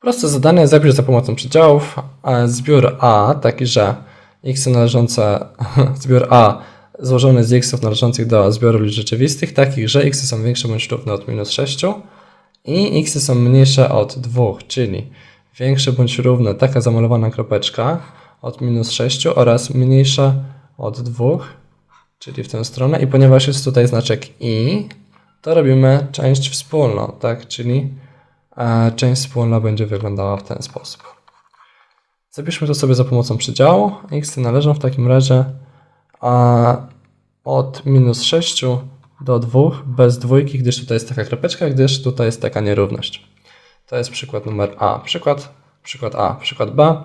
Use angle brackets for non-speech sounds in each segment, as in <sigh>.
Proste zadanie, zapisz za pomocą przedziałów zbiór A, taki, że x należące, <laughs> zbiór A złożony z xów należących do zbioru liczb rzeczywistych, takich, że x są większe bądź równe od minus 6 i x są mniejsze od 2, czyli większe bądź równe, taka zamalowana kropeczka od minus 6 oraz mniejsze od 2, czyli w tę stronę. I ponieważ jest tutaj znaczek i, to robimy część wspólną, tak? Czyli część wspólna będzie wyglądała w ten sposób. Zapiszmy to sobie za pomocą przedziału. x należą w takim razie od minus 6 do 2 bez dwójki, gdyż tutaj jest taka kropeczka, gdyż tutaj jest taka nierówność. To jest przykład numer A. Przykład, przykład A. Przykład B.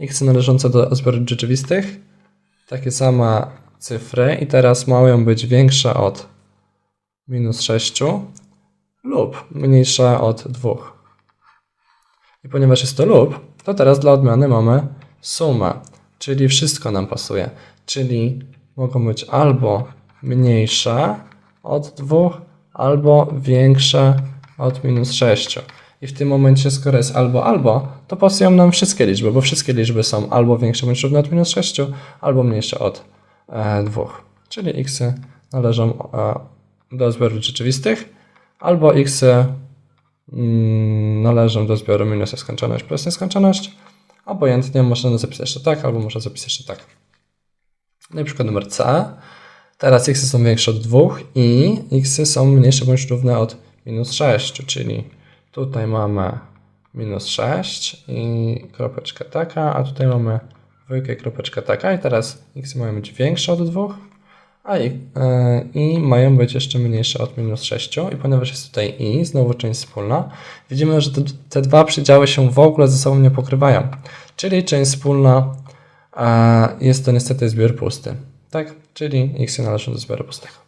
x należące do zbiorów rzeczywistych. Takie same cyfry i teraz mają być większe od minus 6 lub mniejsze od 2. I ponieważ jest to lub, to teraz dla odmiany mamy sumę, czyli wszystko nam pasuje. Czyli mogą być albo mniejsze od 2, albo większe od minus 6. I w tym momencie, skoro jest albo albo, to pasują nam wszystkie liczby, bo wszystkie liczby są albo większe bądź równe od minus 6, albo mniejsze od e, 2. Czyli x należą e, do zbiorów rzeczywistych, albo x należą do zbioru minus nieskończoność plus nieskończoność. Obojętnie można zapisać jeszcze tak, albo można zapisać jeszcze tak. I przykład numer C. Teraz x są większe od 2 i x są mniejsze bądź równe od minus 6, czyli tutaj mamy minus 6 i kropeczka taka, a tutaj mamy dwójkę i kropeczka taka i teraz x mają być większe od 2, a i, e, i mają być jeszcze mniejsze od minus 6 i ponieważ jest tutaj i, znowu część wspólna, widzimy, że te, te dwa przedziały się w ogóle ze sobą nie pokrywają, czyli część wspólna a jest to niestety zbiór pusty, tak? Czyli x należą do zbioru pustego.